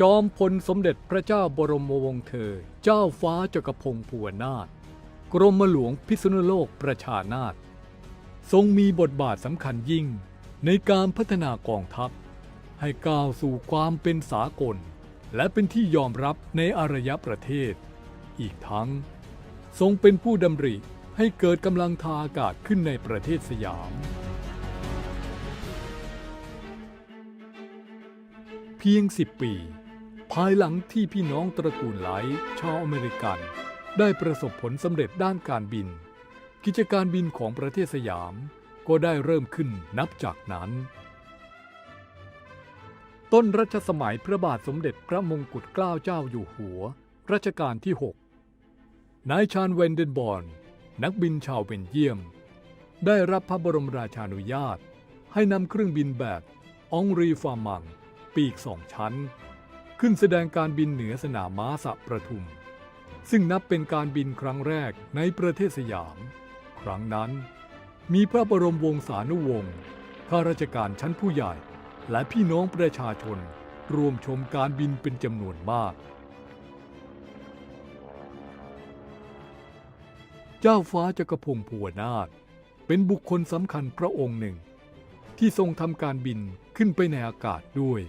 จอมพลสมเด็จพระเจ้าบรมวงศ์เธอ เจ้าฟ้าจักรพงศ์ภูวนาถกรมหลวงพิษณุโลกประชานาถทรงมีบทบาทสำคัญยิ่งในการพัฒนากองทัพ ให้ก้าวสู่ความเป็นสากล และเป็นที่ยอมรับในอารยประเทศ อีกทั้ง ทรงเป็นผู้ดำริให้เกิดกำลังทางอากาศขึ้นในประเทศสยาม เพียง10ปี ภายหลังที่พี่น้องตระกูลไลชาวอเมริกัน ได้ประสบผลสำเร็จด้านการบิน กิจการบินของประเทศสยามก็ได้เริ่มขึ้นนับจากนั้น ต้นรัชสมัยพระบาทสมเด็จพระมงกุฎเกล้าเจ้าอยู่หัว รัชกาลที่ 6 นายชาญเวนเดนบอนนักบินชาวเบนเยียม ได้รับพระบรมราชานุญาต ให้นำเครื่องบินแบบองรีฟามัง ปีกสองชั้น ขึ้นแสดงการบินเหนือสนามม้าสะประทุม ซึ่งนับเป็นการบินครั้งแรกในประเทศสยาม ครั้งนั้น มีพระบรมวงศานุวงศ์ข้าราชการชั้นผู้ใหญ่ และพี่น้องประชาชนรวมชมการบินเป็นจำนวนมาก เจ้าฟ้าจักรพงศ์ภูวนาถเป็นบุคคลสำคัญพระองค์หนึ่ง ที่ทรงทำการบินขึ้นไปในอากาศด้วย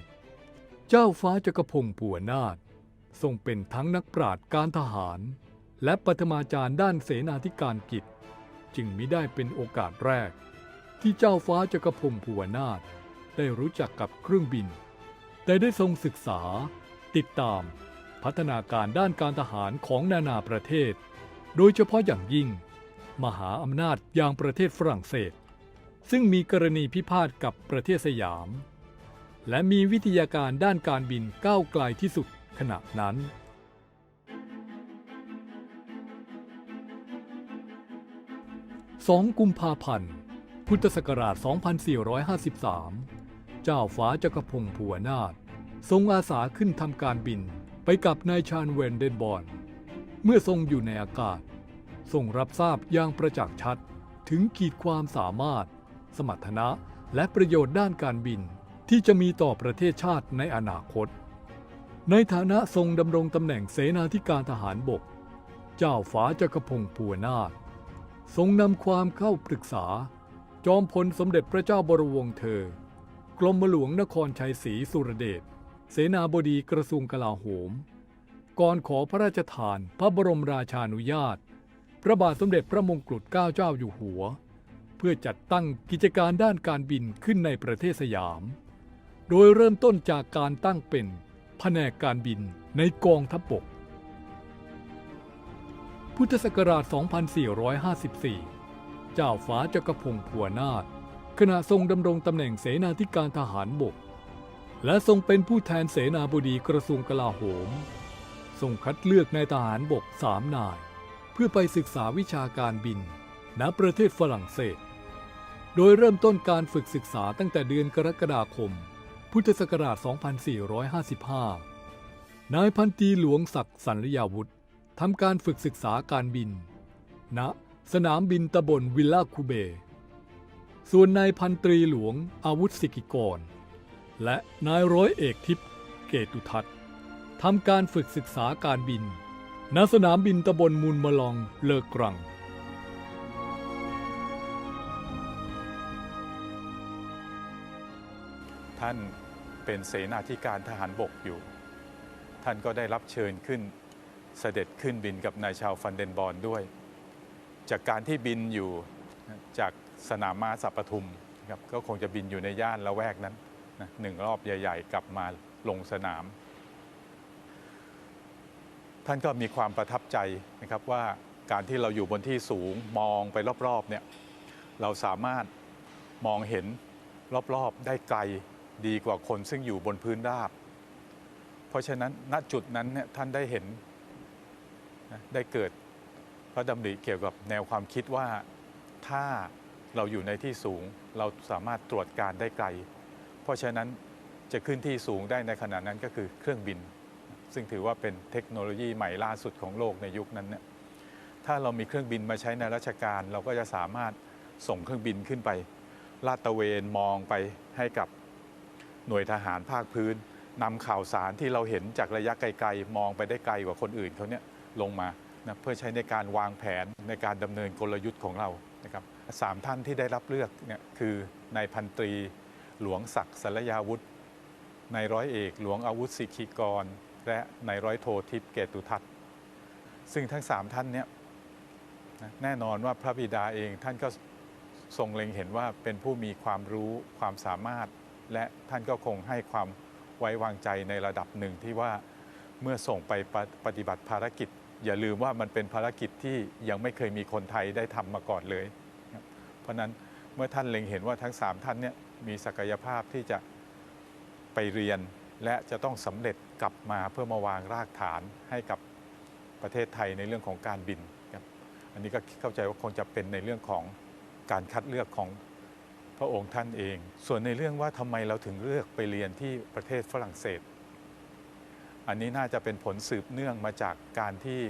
เจ้าฟ้าจักรพงศ์ภูวนาถทรงเป็นทั้งนักปราชญ์การทหาร และปฐมาจารย์ด้านเสนาธิการกิจ จึงมิได้เป็นโอกาสแรก ที่เจ้าฟ้าจักรพงศ์ภูวนาถได้รู้จักกับเครื่องบิน แต่ได้ทรงศึกษา ติดตาม พัฒนาการด้านการทหารของนานาประเทศ โดยเฉพาะอย่างยิ่ง มหาอำนาจอย่างประเทศฝรั่งเศส ซึ่งมีกรณีพิพาทกับประเทศสยาม และมีวิทยาการด้านการบินก้าวไกลที่สุดขณะนั้น 2 กุมภาพันธ์ พุทธศักราช 2453 เจ้าฟ้าจักรพงศ์ภูวนาถทรงอาสาขึ้นทำการบินไปกับนายชาญเวนเดนบอน เมื่อทรงอยู่ในอากาศ ทรงรับทราบอย่างประจักษ์ชัด ถึงขีดความสามารถ สมรรถนะและประโยชน์ด้านการบิน ที่จะมีต่อประเทศชาติในอนาคต ในฐานะทรงดำรงตำแหน่งเสนาธิการทหารบก เจ้าฟ้าจักรพงศ์ภูวนาถทรงนำความเข้าปรึกษา จอมพลสมเด็จพระเจ้าบรวงศ์เธอ กรมหลวงนครชัยศรีสุรเดชเสนาบดีกระทรวงกลาโหม ก่อนขอพระราชทานพระบรมราชานุญาต พระบาทสมเด็จพระมงกุฎเกล้าเจ้าอยู่หัว เพื่อจัดตั้งกิจการด้านการบินขึ้นในประเทศสยาม โดยเริ่มต้นจากการตั้งเป็นแผนกการบินในกองทัพบกพุทธศักราช 2454 เจ้าฟ้าจักรพงศ์ัวนาถขณะทรงดำรงตำแหน่งเสนาธิการทหารบก และทรงเป็นผู้แทนเสนาบดีกระทรวงกลาโหม ทรงคัดเลือกนายทหารบกสามนาย เพื่อไปศึกษาวิชาการบิน ณประเทศฝรั่งเศส โดยเริ่มต้นการฝึกศึกษาตั้งแต่เดือนกรกฎาคม พุทธศักราช 2455 นายพันตรีหลวงศักดิ์สันลยาวุธทำการฝึกศึกษาการบิน ณ สนามบินตำบลวิลล่าคูเบ ส่วนนายพันตรีหลวงอาวุธสิกิกร และนายร้อยเอกทิพย์เกตุทัศน์ทำการฝึกศึกษาการบิน ณ สนามบินตำบลมูลมะลองเลอกรัง ท่านเป็นเสนาธิการทหารบกอยู่ ท่านก็ได้รับเชิญขึ้นเสด็จขึ้นบินกับนายชาวฟันเดนบอร์นด้วย จากการที่บินอยู่จากสนามม้าสัปทุมครับก็คงจะบินอยู่ในย่านละแวกนั้นนะหนึ่งรอบใหญ่ ๆ กลับมาลงสนาม ท่านก็มีความประทับใจนะครับว่าการที่เราอยู่บนที่สูงมองไปรอบๆเนี่ยเราสามารถมองเห็นรอบๆได้ไกล ดีกว่าคนซึ่งอยู่บนพื้นราบ เพราะฉะนั้นณจุดนั้นเนี่ยท่านได้เห็นได้เกิดพระดำริเกี่ยวกับแนวความคิดว่าถ้าเราอยู่ในที่สูงเราสามารถตรวจการได้ไกล เพราะฉะนั้นจะขึ้นที่สูงได้ในขณะนั้นก็คือเครื่องบิน ซึ่งถือว่าเป็นเทคโนโลยีใหม่ล่าสุดของโลกในยุคนั้นเนี่ยถ้าเรามีเครื่องบินมาใช้ในราชการ เราก็จะสามารถส่งเครื่องบินขึ้นไปลาดตระเวนมองไปให้กับ หน่วยทหารภาคพื้นนำข่าวสารที่เราเห็นจากระยะไกลๆ มองไปได้ไกลกว่าคนอื่นเขาเนี่ยลงมานะเพื่อใช้ในการวางแผนในการดำเนินกลยุทธ์ของเรานะครับสามท่านที่ได้รับเลือกเนี่ยคือนายพันตรีหลวงศักดิ์สรยาวุธนายร้อยเอกหลวงอาวุธสิกขีกร และนายร้อยโททิพย์เกตุทัศน์ซึ่งทั้งสามท่านเนี่ยแน่นอนว่าพระบิดาเองท่านก็ทรงเล็งเห็นว่าเป็นผู้มีความรู้ความสามารถ และท่านก็คงให้ความไว้วางใจในระดับหนึ่งที่ว่าเมื่อส่งไปปปฏิบัติภารกิจ อย่าลืมว่ามันเป็นภารกิจที่ยังไม่เคยมีคนไทยได้ทำมาก่อนเลย เพราะฉะนั้นเมื่อท่านเล็งเห็นว่าทั้งสามท่านเนี่ยมีศักยภาพที่จะไปเรียนและจะต้องสำเร็จกลับมาเพื่อมาวางรากฐานให้กับประเทศไทยในเรื่องของการบินครับอันนี้ก็เข้าใจว่าคงจะเป็นในเรื่องของการคัดเลือกของ ระองค์ท่านเอง ส่วนในเรื่องว่าทำไมเราถึงเลือกไปเรียนที่ประเทศฝรั่งเศส อันนี้น่าจะเป็นผลสืบเนื่องมาจากการที่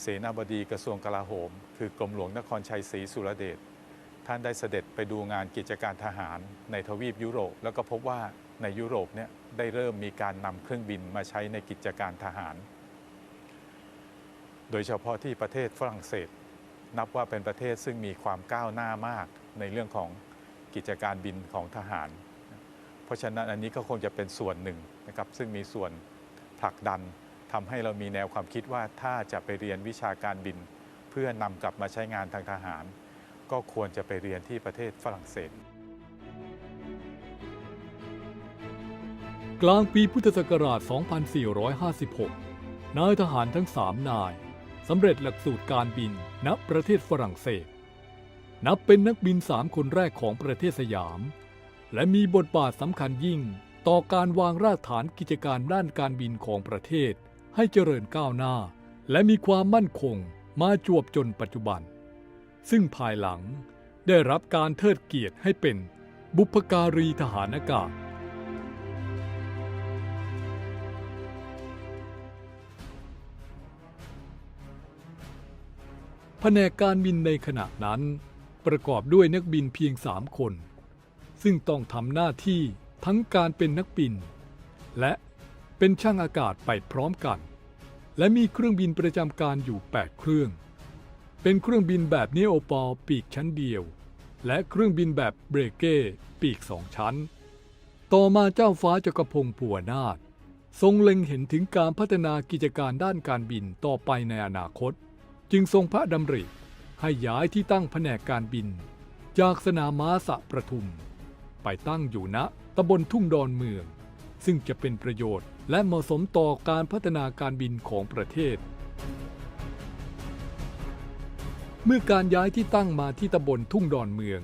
เสนาบดีกระทรวงกลาโหม คือกรมหลวงนครชัยศรีสุรเดชท่านได้เสด็จไปดูงานกิจการทหารในทวีปยุโรป แล้วก็พบว่าในยุโรปเนี่ยได้เริ่มมีการนำเครื่องบินมาใช้ในกิจการทหาร โดยเฉพาะที่ประเทศฝรั่งเศส นับว่าเป็นประเทศซึ่งมีความก้าวหน้ามากในเรื่องของ กิจการบินของทหาร เพราะฉะนั้นอันนี้ก็คงจะเป็นส่วนหนึ่งนะครับซึ่งมีส่วนผลักดันทำให้เรามีแนวความคิดว่าถ้าจะไปเรียนวิชาการบิน เพื่อนำกลับมาใช้งานทางทหาร ก็ควรจะไปเรียนที่ประเทศฝรั่งเศส กลางปีพุทธศักราช 2456 นายทหารทั้งสามนายสำเร็จหลักสูตรการบินณประเทศฝรั่งเศส นับเป็นนักบินสามคนแรกของประเทศสยาม และมีบทบาทสำคัญยิ่งต่อการวางรากฐานกิจการด้านการบินของประเทศ ให้เจริญก้าวหน้า และมีความมั่นคงมาจวบจนปัจจุบัน ซึ่งภายหลังได้รับการเทิดเกียรติให้เป็นบุพการีทหารอากาศแผนกการบินในขณะนั้น ประกอบด้วยนักบินเพียงสามคน ซึ่งต้องทำหน้าที่ทั้งการเป็นนักบิน และเป็นช่างอากาศไปพร้อมกัน และมีเครื่องบินประจำการอยู่ 8 เครื่อง เป็นเครื่องบินแบบเนโอปอลปีกชั้นเดียว และเครื่องบินแบบเบรเก้ปีกสองชั้น ต่อมาเจ้าฟ้าจักรพงศ์ผัวนาถทรงเล็งเห็นถึงการพัฒนากิจการด้านการบินต่อไปในอนาคต จึงทรงพระดำริ ให้ย้ายที่ตั้งแผนกการบิน จากสนามม้าสะประทุม ไปตั้งอยู่ณตำบลทุ่งดอนเมือง ซึ่งจะเป็นประโยชน์และเหมาะสมต่อการพัฒนาการบินของประเทศ เมื่อการย้ายที่ตั้งมาที่ตำบลทุ่งดอนเมือง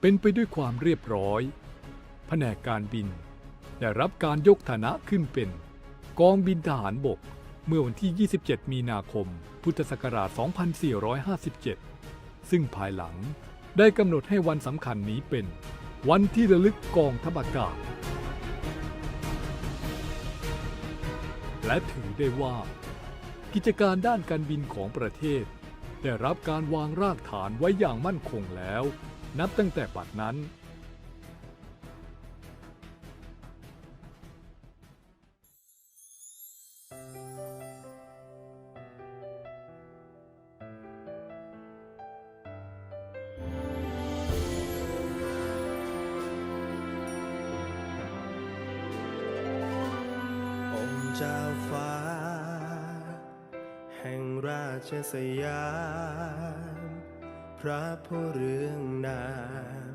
เป็นไปด้วยความเรียบร้อย แผนกการบิน ได้รับการยกฐานะขึ้นเป็น กองบินทหารบกเมื่อวันที่ 27 มีนาคม พุทธศักราช 2457 ซึ่งภายหลังได้กำหนดให้วันสำคัญนี้เป็น วันที่ระลึกกองทัพอากาศ และถือได้ว่า กิจการด้านการบินของประเทศ ได้รับการวางรากฐานไว้อย่างมั่นคงแล้ว นับตั้งแต่บัดนั้น จ้าฟ้า แห่งราชสยาม พระผู้เรืองนาม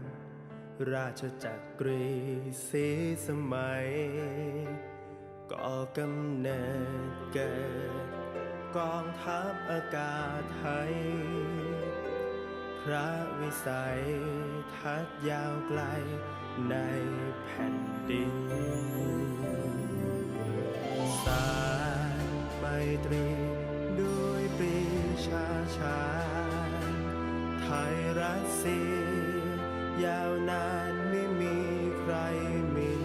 ราชจักรีสีสมัย ก่อกำเนิดเกิด กองทัพอากาศไทย พระวิสัยทัศน์ยาวไกลในแผ่นดิน สารไมตรีด้วยปรีชาชา ไทยรัสเซียาวนานไม่มีใครมิน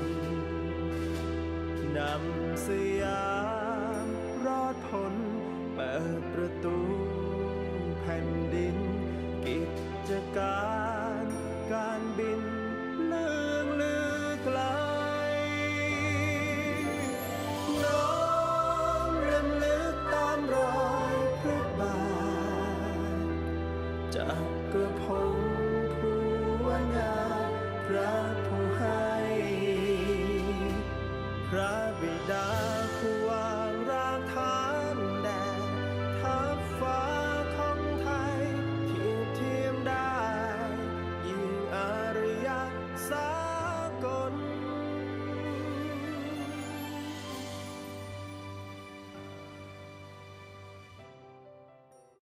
นำสยามรอดพ้นเปิดประตูแผ่นดินกิจการ